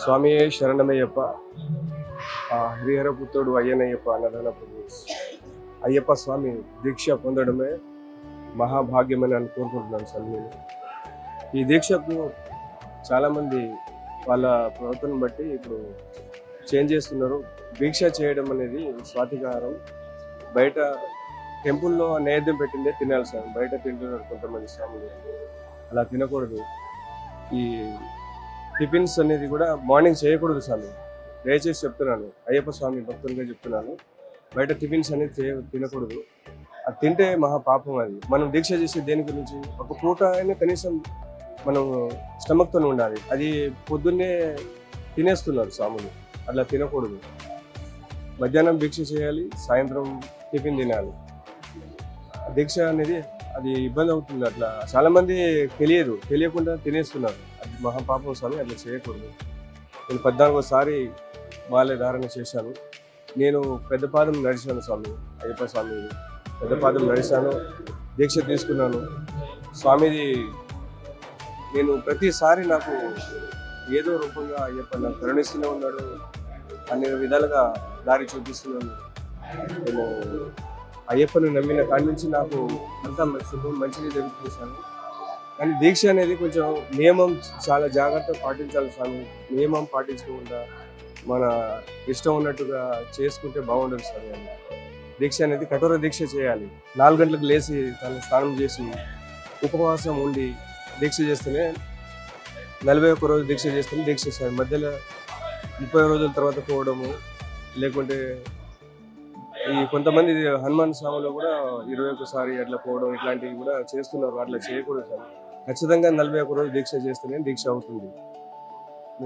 స్వామి శరణమయ్యప్ప ఆ హరిహరపుత్రుడు అయ్యనయ్యప్ప అన్నదాన ప్రభు అయ్యప్ప స్వామి దీక్ష పొందడమే మహాభాగ్యమని అని కోరుకుంటున్నాను సార్ నేను. ఈ దీక్షకు చాలామంది వాళ్ళ ప్రవర్తన బట్టి ఇప్పుడు చేంజ్ చేస్తున్నారు. దీక్ష చేయడం అనేది స్వాతికారం బయట టెంపుల్లో నైవేద్యం పెట్టిందే తినాలి సార్ బయట తింటున్నారు కొంతమంది స్వాములు. అలా తినకూడదు. ఈ టిఫిన్స్ అనేది కూడా మార్నింగ్ చేయకూడదు స్వామి. దయచేసి చెప్తున్నాను. అయ్యప్ప స్వామి భక్తులుగా చెప్తున్నాను. బయట టిఫిన్స్ అనేది చేయ- తినకూడదు. అది తింటే మహా పాపం అది. మనం దీక్ష చేసే దేని గురించి? ఒక పూట అయినా కనీసం మనం స్టమక్తో ఉండాలి. అది పొద్దున్నే తినేస్తున్నారు స్వాములు. అట్లా తినకూడదు. మధ్యాహ్నం దీక్ష చేయాలి సాయంత్రం టిఫిన్ తినాలి. దీక్ష అనేది అది ఇబ్బంది అవుతుంది అట్లా. చాలా మంది తెలియదు. తెలియకుండా తినేస్తున్నారు. అది మహాపాపం స్వామి అట్లా చేయకూడదు. నేను పద్నాలుగోసారి మాలే ధారణ చేశాను. నేను పెద్ద పాదం నడిచాను స్వామి అయ్యప్ప స్వామి. పెద్ద పాదం నడిచాను దీక్ష తీసుకున్నాను. స్వామిది నేను ప్రతిసారి నాకు ఏదో రూపంగా అయ్యప్ప నాకు కరుణిస్తూనే ఉన్నాడు. అన్ని విధాలుగా దారి చూపిస్తున్నాను. నేను అయ్యప్పను నమ్మిన కాడి నుంచి నాకు అంతా శుభం మంచిగా జరుగుతుంది స్వామి. కానీ దీక్ష అనేది కొంచెం నియమం చాలా జాగ్రత్తగా పాటించాలి స్వామి. నియమం పాటించకుండా మన ఇష్టం ఉన్నట్టుగా చేసుకుంటే బాగుండదు స్వామి అని దీక్ష అనేది కఠోర దీక్ష చేయాలి. నాలుగు గంటలకు లేచి తను స్నానం చేసి ఉపవాసం ఉండి దీక్ష చేస్తేనే నలభై ఒక్క రోజు దీక్ష చేస్తేనే దీక్ష స్వామి. మధ్యలో ముప్పై రోజుల తర్వాత పోవడము లేకుంటే ఈ కొంతమంది హనుమాన్ స్వామిలో కూడా ఇరవై ఒకసారి అట్లా పోవడం ఇట్లాంటివి కూడా చేస్తున్నారు. అట్లా చేయకూడదు సార్. ఖచ్చితంగా నలభై ఒక్క రోజు దీక్ష చేస్తేనే దీక్ష అవుతుంది.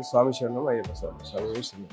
స్వామి శరణం అయ్యప్ప స్వామి. స్వామి